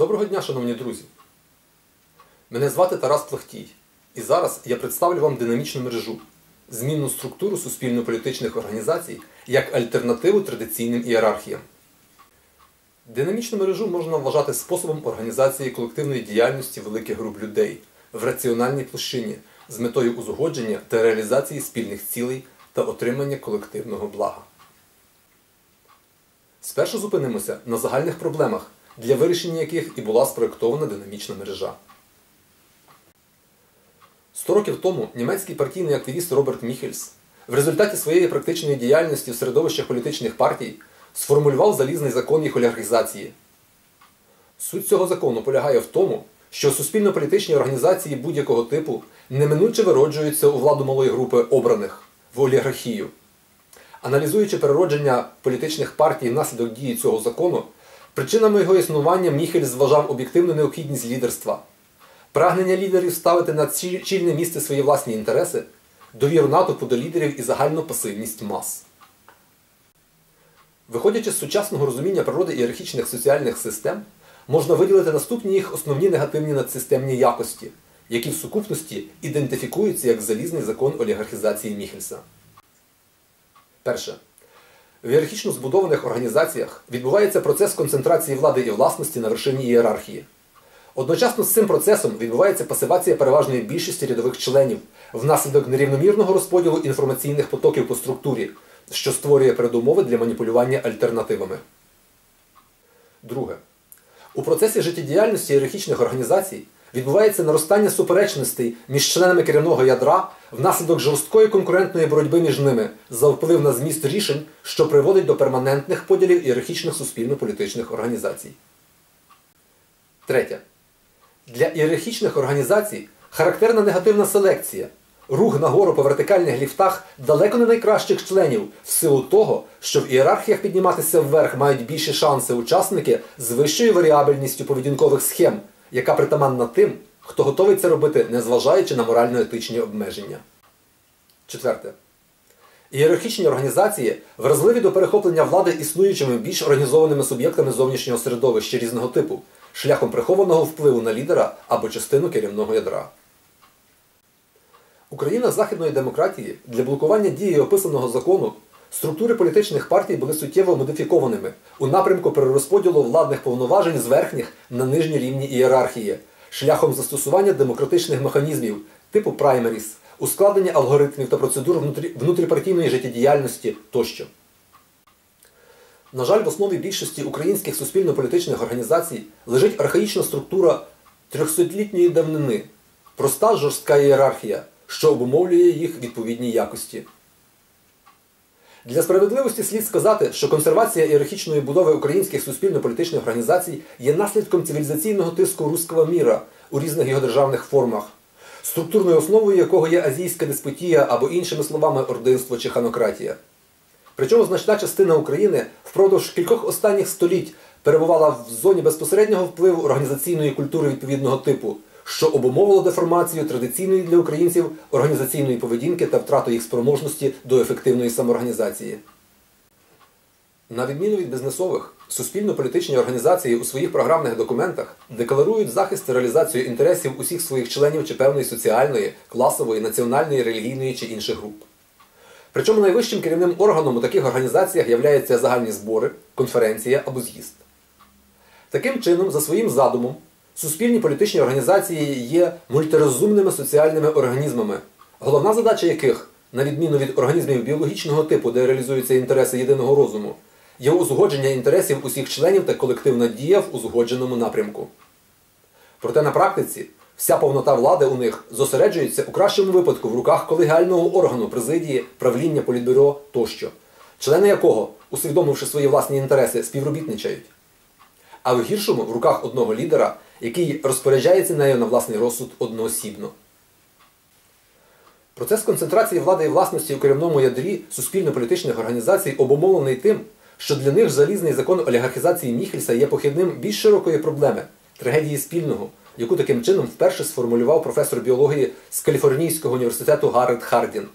Доброго дня, шановні друзі! Мене звати Тарас Плахтій, і зараз я представлю вам динамічну мережу, змінну структуру суспільно-політичних організацій як альтернативу традиційним ієрархіям. Динамічну мережу можна вважати способом організації колективної діяльності великих груп людей в раціональній площині з метою узгодження та реалізації спільних цілей та отримання колективного блага. Спершу зупинимося на загальних проблемах, для вирішення яких і була спроєктована динамічна мережа. Сто років тому німецький партійний активіст Роберт Міхельс в результаті своєї практичної діяльності в середовищах політичних партій сформулював залізний закон їх олігархізації. Суть цього закону полягає в тому, що суспільно-політичні організації будь-якого типу неминуче вироджуються у владу малої групи обраних в олігархію. Аналізуючи переродження політичних партій внаслідок дії цього закону, причинами його існування Міхель зважав об'єктивну необхідність лідерства, прагнення лідерів ставити на чільне місце свої власні інтереси, довіру натовпу до лідерів і загальну пасивність мас. Виходячи з сучасного розуміння природи ієрархічних соціальних систем, можна виділити наступні їх основні негативні надсистемні якості, які в сукупності ідентифікуються як залізний закон олігархізації Міхельса. Перше. В ієрархічно збудованих організаціях відбувається процес концентрації влади і власності на вершині ієрархії. Одночасно з цим процесом відбувається пасивація переважної більшості рядових членів внаслідок нерівномірного розподілу інформаційних потоків по структурі, що створює передумови для маніпулювання альтернативами. Друге. У процесі життєдіяльності ієрархічних організацій відбувається наростання суперечностей між членами керівного ядра внаслідок жорсткої конкурентної боротьби між ними за вплив на зміст рішень, що приводить до перманентних поділів ієрархічних суспільно-політичних організацій. Третє. Для ієрархічних організацій характерна негативна селекція. Рух нагору по вертикальних ліфтах далеко не найкращих членів, в силу того, що в ієрархіях підніматися вверх мають більші шанси учасники з вищою варіабельністю поведінкових схем, яка притаманна тим, хто готовий це робити, незважаючи на морально-етичні обмеження. Четверте. Ієрархічні організації вразливі до перехоплення влади існуючими більш організованими суб'єктами зовнішнього середовища різного типу, шляхом прихованого впливу на лідера або частину керівного ядра. Україна західної демократії для блокування дії описаного закону структури політичних партій були суттєво модифікованими у напрямку перерозподілу владних повноважень з верхніх на нижні рівні ієрархії, шляхом застосування демократичних механізмів типу праймеріс, ускладнення алгоритмів та процедур внутріпартійної життєдіяльності тощо. На жаль, в основі більшості українських суспільно-політичних організацій лежить архаїчна структура трьохсотлітньої давнини, проста жорстка ієрархія, що обумовлює їх відповідні якості. Для справедливості слід сказати, що консервація ієрархічної будови українських суспільно-політичних організацій є наслідком цивілізаційного тиску руського міра у різних його державних формах, структурною основою якого є азійська деспотія або, іншими словами, ординство чи ханократія. Причому значна частина України впродовж кількох останніх століть перебувала в зоні безпосереднього впливу організаційної культури відповідного типу, що обумовило деформацію традиційної для українців організаційної поведінки та втрату їх спроможності до ефективної самоорганізації. На відміну від бізнесових, суспільно-політичні організації у своїх програмних документах декларують захист і реалізацію інтересів усіх своїх членів чи певної соціальної, класової, національної, релігійної чи інших груп. Причому найвищим керівним органом у таких організаціях являються загальні збори, конференція або з'їзд. Таким чином, за своїм задумом, суспільні політичні організації є мультирозумними соціальними організмами, головна задача яких, на відміну від організмів біологічного типу, де реалізуються інтереси єдиного розуму, є узгодження інтересів усіх членів та колективна дія в узгодженому напрямку. Проте на практиці вся повнота влади у них зосереджується у кращому випадку в руках колегіального органу президії, правління політбюро тощо, члени якого, усвідомивши свої власні інтереси, співробітничають. А в гіршому в руках одного лідера, який розпоряджається нею на власний розсуд одноосібно. Процес концентрації влади і власності у керівному ядрі суспільно-політичних організацій обумовлений тим, що для них залізний закон олігархізації Міхельса є похідним більш широкої проблеми трагедії спільного, яку таким чином вперше сформулював професор біології з Каліфорнійського університету Гаррет Хардін.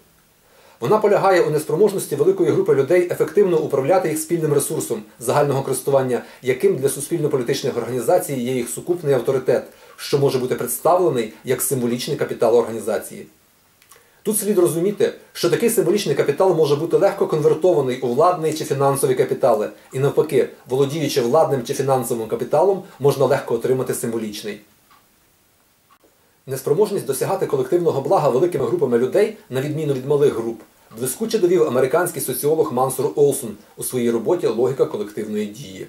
Вона полягає у неспроможності великої групи людей ефективно управляти їх спільним ресурсом загального користування, яким для суспільно-політичних організацій є їх сукупний авторитет, що може бути представлений як символічний капітал організації. Тут слід розуміти, що такий символічний капітал може бути легко конвертований у владний чи фінансові капітали, і навпаки, володіючи владним чи фінансовим капіталом, можна легко отримати символічний. Неспроможність досягати колективного блага великими групами людей, на відміну від малих груп, блискуче довів американський соціолог Мансур Олсон у своїй роботі Логіка колективної дії.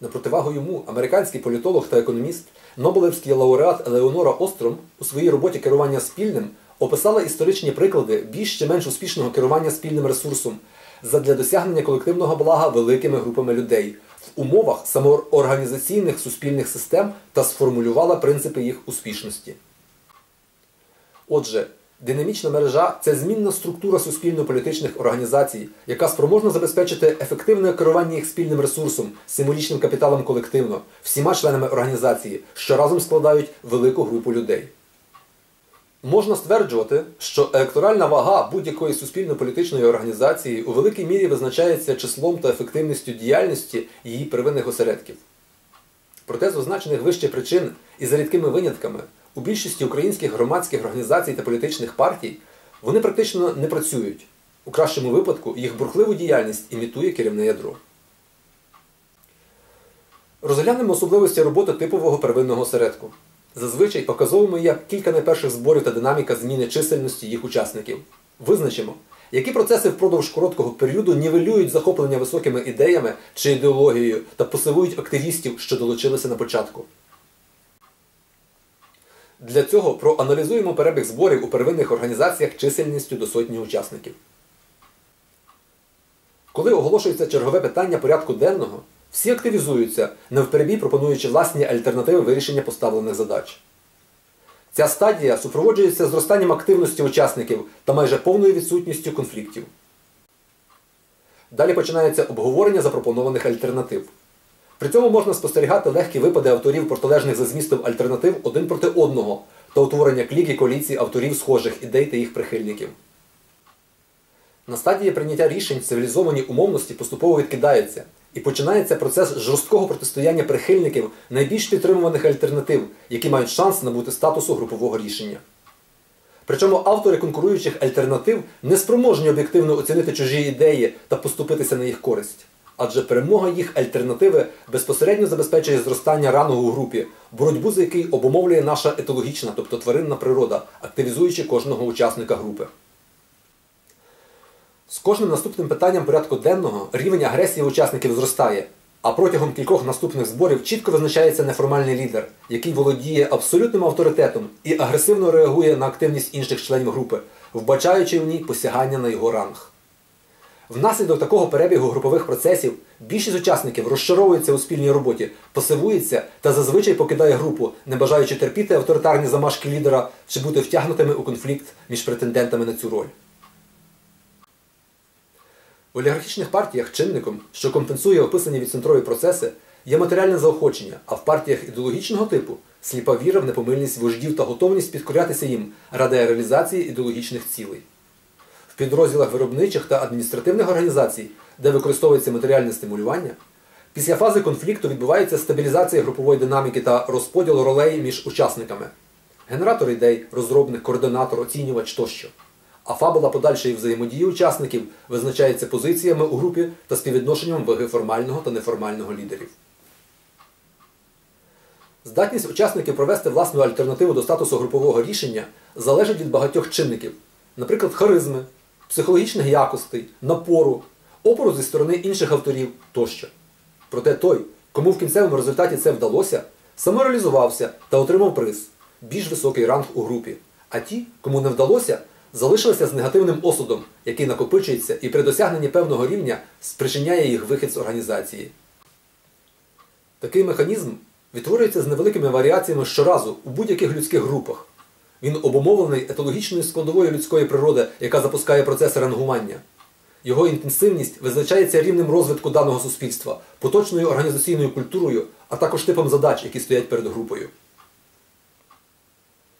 На противагу йому американський політолог та економіст, Нобелевський лауреат Елеонора Остром у своїй роботі керування спільним описала історичні приклади більш чи менш успішного керування спільним ресурсом задля досягнення колективного блага великими групами людей умовах самоорганізаційних суспільних систем та сформулювала принципи їх успішності. Отже, динамічна мережа це змінна структура суспільно-політичних організацій, яка спроможна забезпечити ефективне керування їх спільним ресурсом, символічним капіталом колективно, всіма членами організації, що разом складають велику групу людей. Можна стверджувати, що електоральна вага будь-якої суспільно-політичної організації у великій мірі визначається числом та ефективністю діяльності її первинних осередків. Проте з означених вище причин і за рідкими винятками у більшості українських громадських організацій та політичних партій вони практично не працюють. У кращому випадку їх бурхливу діяльність імітує керівне ядро. Розглянемо особливості роботи типового первинного осередку. Зазвичай показовими є кілька найперших зборів та динаміка зміни чисельності їх учасників. Визначимо, які процеси впродовж короткого періоду нівелюють захоплення високими ідеями чи ідеологією та посилують активістів, що долучилися на початку. Для цього проаналізуємо перебіг зборів у первинних організаціях чисельністю до сотні учасників. Коли оголошується чергове питання порядку денного, всі активізуються, невперебій пропонуючи власні альтернативи вирішення поставлених задач. Ця стадія супроводжується зростанням активності учасників та майже повною відсутністю конфліктів. Далі починається обговорення запропонованих альтернатив. При цьому можна спостерігати легкі випади авторів протилежних за змістом альтернатив один проти одного та утворення клік і коаліцій авторів схожих ідей та їх прихильників. На стадії прийняття рішень цивілізовані умовності поступово відкидаються, і починається процес жорсткого протистояння прихильників найбільш підтримуваних альтернатив, які мають шанс набути статусу групового рішення. Причому автори конкуруючих альтернатив не спроможні об'єктивно оцінити чужі ідеї та поступитися на їх користь. Адже перемога їх альтернативи безпосередньо забезпечує зростання раного у групі, боротьбу за який обумовлює наша етологічна, тобто тваринна природа, активізуючи кожного учасника групи. З кожним наступним питанням порядку денного рівень агресії учасників зростає, а протягом кількох наступних зборів чітко визначається неформальний лідер, який володіє абсолютним авторитетом і агресивно реагує на активність інших членів групи, вбачаючи в ній посягання на його ранг. Внаслідок такого перебігу групових процесів більшість учасників розчаровується у спільній роботі, пасивується та зазвичай покидає групу, не бажаючи терпіти авторитарні замашки лідера чи бути втягнутими у конфлікт між претендентами на цю роль. Олігархічних партіях чинником, що компенсує описані відцентрові процеси, є матеріальне заохочення, а в партіях ідеологічного типу сліпа віра в непомильність вождів та готовність підкорятися їм ради реалізації ідеологічних цілей. В підрозділах виробничих та адміністративних організацій, де використовується матеріальне стимулювання, після фази конфлікту відбувається стабілізація групової динаміки та розподіл ролей між учасниками генератор ідей, розробник, координатор, оцінювач тощо. А фабула подальшої взаємодії учасників визначається позиціями у групі та співвідношенням ваги формального та неформального лідерів. Здатність учасників провести власну альтернативу до статусу групового рішення залежить від багатьох чинників, наприклад, харизми, психологічних якостей, напору, опору зі сторони інших авторів тощо. Проте той, кому в кінцевому результаті це вдалося, самореалізувався та отримав приз більш високий ранг у групі. А ті, кому не вдалося, залишилися з негативним осудом, який накопичується і при досягненні певного рівня спричиняє їх вихід з організації. Такий механізм відтворюється з невеликими варіаціями щоразу у будь-яких людських групах. Він обумовлений етологічною складовою людської природи, яка запускає процеси рангування. Його інтенсивність визначається рівнем розвитку даного суспільства, поточною організаційною культурою, а також типом задач, які стоять перед групою.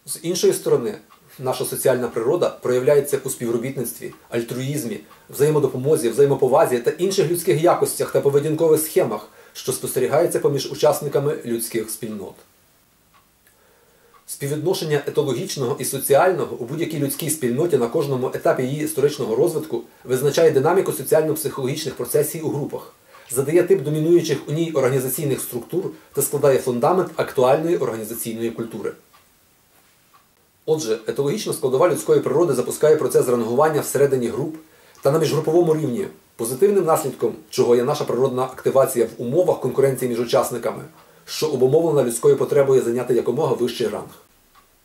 З іншої сторони, Наша соціальна природа проявляється у співробітництві, альтруїзмі, взаємодопомозі, взаємоповазі та інших людських якостях та поведінкових схемах, що спостерігаються поміж учасниками людських спільнот. Співвідношення етологічного і соціального у будь-якій людській спільноті на кожному етапі її історичного розвитку визначає динаміку соціально-психологічних процесів у групах, задає тип домінуючих у ній організаційних структур та складає фундамент актуальної організаційної культури. Отже, етологічна складова людської природи запускає процес рангування всередині груп та на міжгруповому рівні, позитивним наслідком чого є наша природна активація в умовах конкуренції між учасниками, що обумовлена людською потребою зайняти якомога вищий ранг.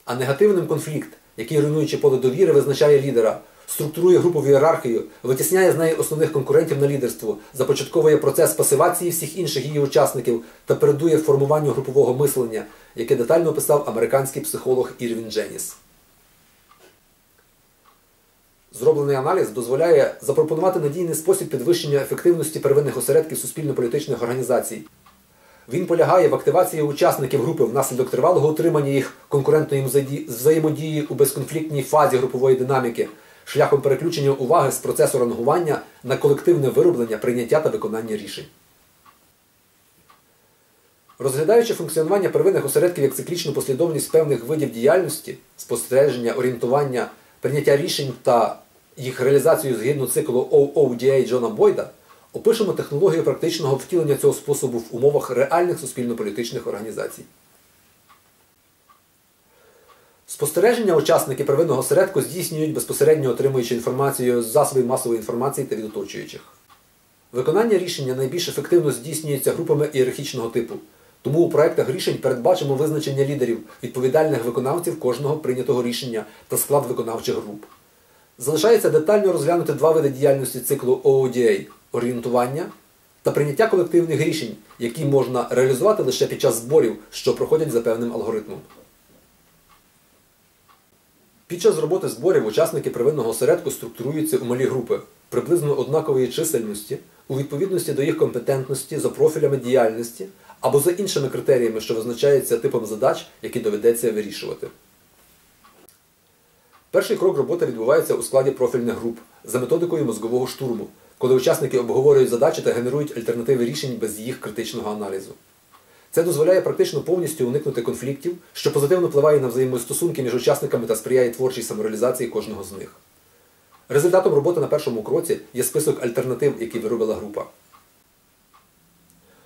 А негативним конфлікт, який руйнуючи поле довіри, визначає лідера, структурує групову ієрархію, витісняє з неї основних конкурентів на лідерство, започатковує процес пасивації всіх інших її учасників та передує формуванню групового мислення, яке детально описав американський психолог Ірвін Дженіс. Зроблений аналіз дозволяє запропонувати надійний спосіб підвищення ефективності первинних осередків суспільно-політичних організацій. Він полягає в активації учасників групи внаслідок тривалого утримання їх конкурентної взаємодії у безконфліктній фазі групової динаміки, шляхом переключення уваги з процесу рангування на колективне вироблення, прийняття та виконання рішень. Розглядаючи функціонування первинних осередків як циклічну послідовність певних видів діяльності, спостереження, орієнтування, прийняття рішень та їх реалізацію згідно циклу OODA Джона Бойда, опишемо технологію практичного втілення цього способу в умовах реальних суспільно-політичних організацій. Спостереження учасники первинного осередку здійснюють безпосередньо отримуючи інформацію з засобів масової інформації та від оточуючих. Виконання рішення найбільш ефективно здійснюється групами ієрархічного типу. Тому у проєктах рішень передбачимо визначення лідерів, відповідальних виконавців кожного прийнятого рішення та склад виконавчих груп. Залишається детально розглянути два види діяльності циклу OODA орієнтування та прийняття колективних рішень, які можна реалізувати лише під час зборів, що проходять за певним алгоритмом. Під час роботи зборів учасники первинного осередку структуруються у малі групи приблизно однакової чисельності у відповідності до їх компетентності за профілями діяльності або за іншими критеріями, що визначаються типом задач, які доведеться вирішувати. Перший крок роботи відбувається у складі профільних груп за методикою мозгового штурму, коли учасники обговорюють задачі та генерують альтернативи рішень без їх критичного аналізу. Це дозволяє практично повністю уникнути конфліктів, що позитивно впливає на взаємостосунки між учасниками та сприяє творчій самореалізації кожного з них. Результатом роботи на першому кроці є список альтернатив, які виробила група.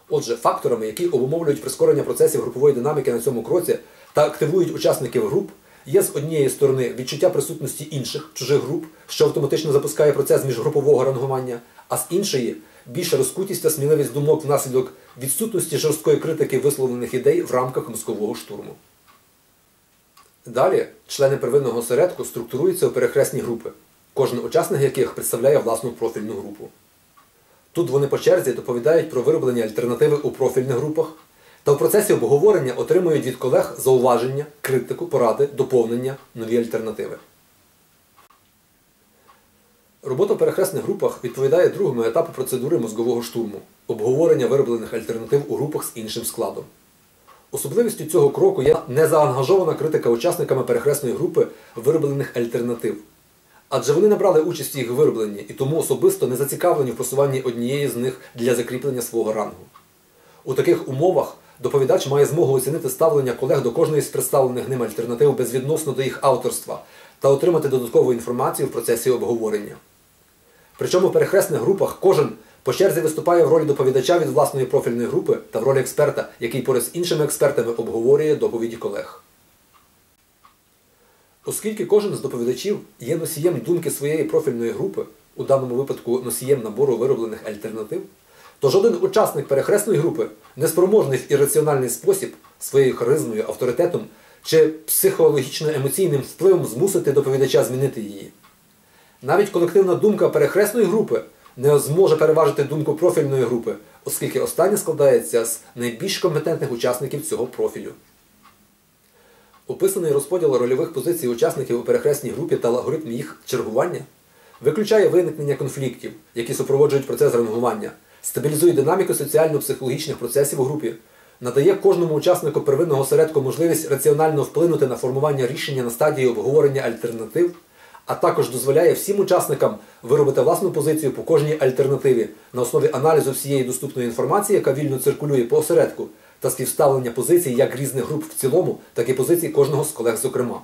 Отже, факторами, які обумовлюють прискорення процесів групової динаміки на цьому кроці та активують учасників груп, є з однієї сторони відчуття присутності інших чужих груп, що автоматично запускає процес міжгрупового рангування, а з іншої більша розкутість та сміливість думок внаслідок відсутності жорсткої критики висловлених ідей в рамках мозкового штурму. Далі члени первинного осередку структуруються у перехресні групи, кожен учасник яких представляє власну профільну групу. Тут вони по черзі доповідають про вироблення альтернативи у профільних групах та в процесі обговорення отримують від колег зауваження, критику, поради, доповнення, нові альтернативи. Робота в перехресних групах відповідає другому етапу процедури мозгового штурму обговорення вироблених альтернатив у групах з іншим складом. Особливістю цього кроку є незаангажована критика учасниками перехресної групи вироблених альтернатив. Адже вони набрали участь в їх виробленні і тому особисто не зацікавлені в просуванні однієї з них для закріплення свого рангу. У таких умовах доповідач має змогу оцінити ставлення колег до кожної з представлених ним альтернатив безвідносно до їх авторства та отримати додаткову інформацію в процесі обговорення. Причому в перехресних групах кожен по черзі виступає в ролі доповідача від власної профільної групи та в ролі експерта, який поряд з іншими експертами обговорює доповіді колег. Оскільки кожен з доповідачів є носієм думки своєї профільної групи, у даному випадку носієм набору вироблених альтернатив, то жоден учасник перехресної групи не спроможний в ірраціональний спосіб своєю харизмою, авторитетом чи психологічно-емоційним впливом змусити доповідача змінити її. Навіть колективна думка перехресної групи не зможе переважити думку профільної групи, оскільки остання складається з найбільш компетентних учасників цього профілю. Описаний розподіл рольових позицій учасників у перехресній групі та алгоритм їх чергування виключає виникнення конфліктів, які супроводжують процес рангування, стабілізує динаміку соціально-психологічних процесів у групі, надає кожному учаснику первинного осередку можливість раціонально вплинути на формування рішення на стадії обговорення альтернатив, а також дозволяє всім учасникам виробити власну позицію по кожній альтернативі на основі аналізу всієї доступної інформації, яка вільно циркулює по осередку, та співставлення позицій як різних груп в цілому, так і позицій кожного з колег зокрема.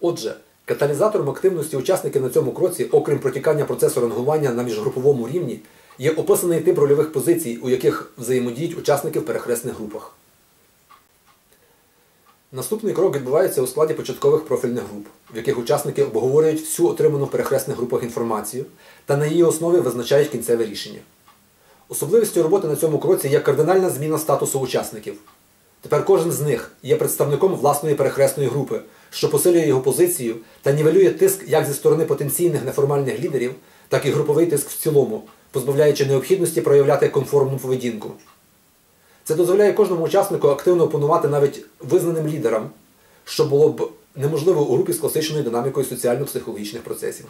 Отже, каталізатором активності учасників на цьому кроці, окрім протікання процесу рангування на міжгруповому рівні, є описаний тип рольових позицій, у яких взаємодіють учасники в перехресних групах. Наступний крок відбувається у складі початкових профільних груп, в яких учасники обговорюють всю отриману в перехресних групах інформацію та на її основі визначають кінцеве рішення. Особливістю роботи на цьому кроці є кардинальна зміна статусу учасників. Тепер кожен з них є представником власної перехресної групи, що посилює його позицію та нівелює тиск як зі сторони потенційних неформальних лідерів, так і груповий тиск в цілому, позбавляючи необхідності проявляти конформну поведінку. Це дозволяє кожному учаснику активно опонувати навіть визнаним лідерам, що було б неможливо у групі з класичною динамікою соціально-психологічних процесів.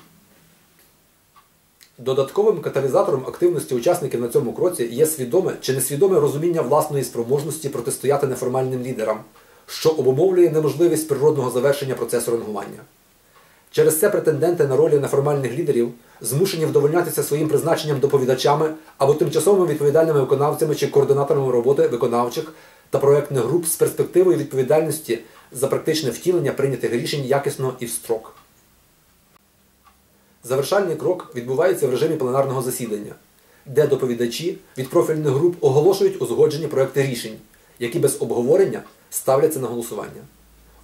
Додатковим каталізатором активності учасників на цьому кроці є свідоме чи несвідоме розуміння власної спроможності протистояти неформальним лідерам, що обумовлює неможливість природного завершення процесу рангування. Через це претенденти на ролі неформальних лідерів змушені вдовольнятися своїм призначенням доповідачами або тимчасовими відповідальними виконавцями чи координаторами роботи виконавчих та проєктних груп з перспективою відповідальності за практичне втілення прийнятих рішень якісно і в строк. Завершальний крок відбувається в режимі пленарного засідання, де доповідачі від профільних груп оголошують узгоджені проекти рішень, які без обговорення ставляться на голосування.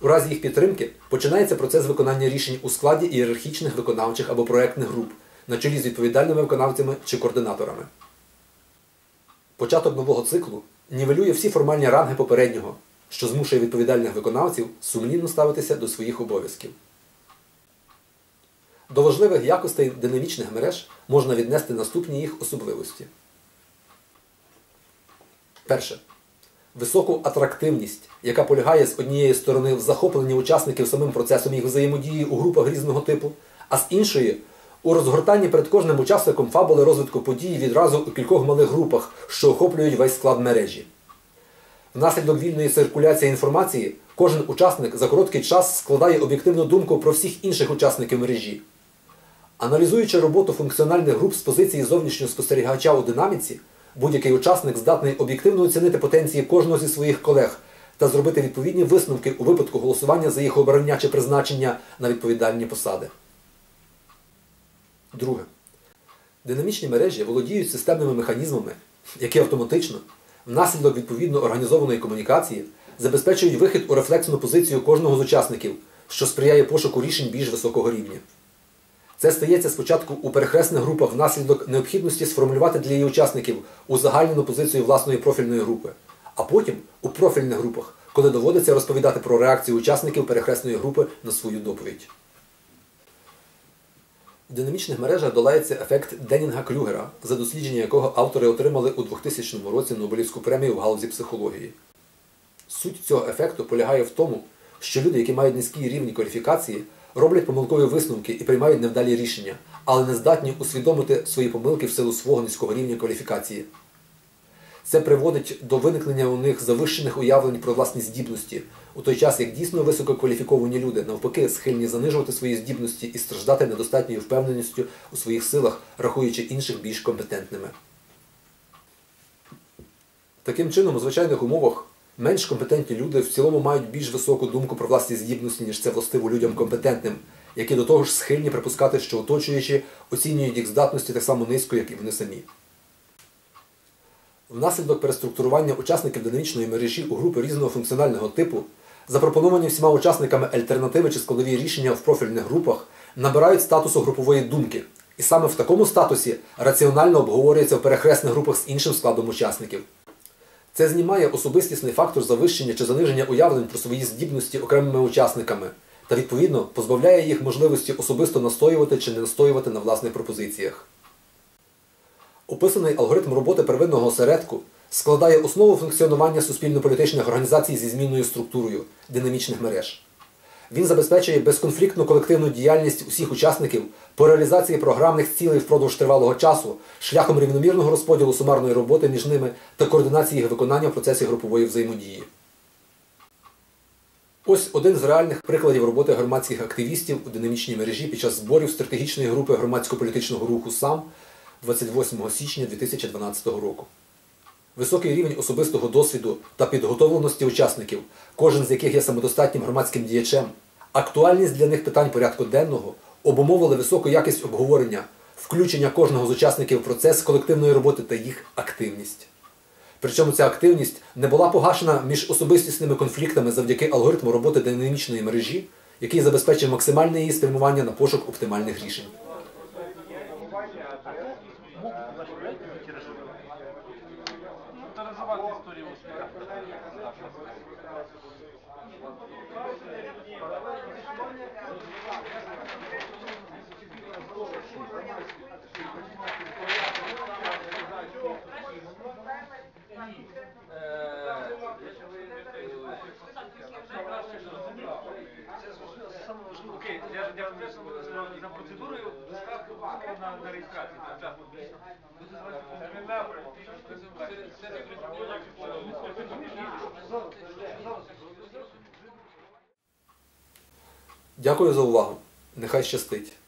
У разі їх підтримки починається процес виконання рішень у складі ієрархічних виконавчих або проєктних груп на чолі з відповідальними виконавцями чи координаторами. Початок нового циклу нівелює всі формальні ранги попереднього, що змушує відповідальних виконавців сумлінно ставитися до своїх обов'язків. До важливих якостей динамічних мереж можна віднести наступні їх особливості. Перше. Високу атрактивність, яка полягає з однієї сторони в захопленні учасників самим процесом їх взаємодії у групах різного типу, а з іншої у розгортанні перед кожним учасником фабули розвитку подій відразу у кількох малих групах, що охоплюють весь склад мережі. Внаслідок вільної циркуляції інформації кожен учасник за короткий час складає об'єктивну думку про всіх інших учасників мережі. Аналізуючи роботу функціональних груп з позиції зовнішнього спостерігача у динаміці, будь-який учасник здатний об'єктивно оцінити потенції кожного зі своїх колег та зробити відповідні висновки у випадку голосування за їх обрання чи призначення на відповідальні посади. Друге. Динамічні мережі володіють системними механізмами, які автоматично, внаслідок відповідно організованої комунікації, забезпечують вихід у рефлексну позицію кожного з учасників, що сприяє пошуку рішень більш високого рівня. Це стається спочатку у перехресних групах внаслідок необхідності сформулювати для її учасників узагальнену позицію власної профільної групи, а потім у профільних групах, коли доводиться розповідати про реакцію учасників перехресної групи на свою доповідь. В динамічних мережах долається ефект Денінга Клюгера, за дослідження якого автори отримали у 2000 році Нобелівську премію в галузі психології. Суть цього ефекту полягає в тому, що люди, які мають низькі рівні кваліфікації, роблять помилкові висновки і приймають невдалі рішення, але не здатні усвідомити свої помилки в силу свого низького рівня кваліфікації. Це приводить до виникнення у них завищених уявлень про власні здібності, у той час як дійсно висококваліфіковані люди, навпаки, схильні занижувати свої здібності і страждати недостатньою впевненістю у своїх силах, рахуючи інших більш компетентними. Таким чином, у звичайних умовах менш компетентні люди в цілому мають більш високу думку про власні здібності, ніж це властиво людям компетентним, які до того ж схильні припускати, що оточуючи оцінюють їх здатності так само низько, як і вони самі. Внаслідок переструктурування учасників динамічної мережі у групи різного функціонального типу, запропоновані всіма учасниками альтернативи чи складові рішення в профільних групах набирають статусу групової думки. І саме в такому статусі раціонально обговорюється в перехресних групах з іншим складом учасників. Це знімає особистісний фактор завищення чи заниження уявлень про свої здібності окремими учасниками та, відповідно, позбавляє їх можливості особисто настоювати чи не настоювати на власних пропозиціях. Описаний алгоритм роботи первинного осередку складає основу функціонування суспільно-політичних організацій зі змінною структурою динамічних мереж. Він забезпечує безконфліктну колективну діяльність усіх учасників по реалізації програмних цілей впродовж тривалого часу, шляхом рівномірного розподілу сумарної роботи між ними та координації їх виконання в процесі групової взаємодії. Ось один з реальних прикладів роботи громадських активістів у динамічній мережі під час зборів стратегічної групи громадсько-політичного руху САМ 28 січня 2012 року. Високий рівень особистого досвіду та підготовленості учасників, кожен з яких є самодостатнім громадським діячем, актуальність для них питань порядку денного обумовили високу якість обговорення, включення кожного з учасників в процес колективної роботи та їх активність. Причому ця активність не була погашена між особистісними конфліктами завдяки алгоритму роботи динамічної мережі, який забезпечує максимальне її спрямування на пошук оптимальних рішень. Я я за процедурою на, на реєстрацію. Так, Дякую за увагу. Нехай щастить.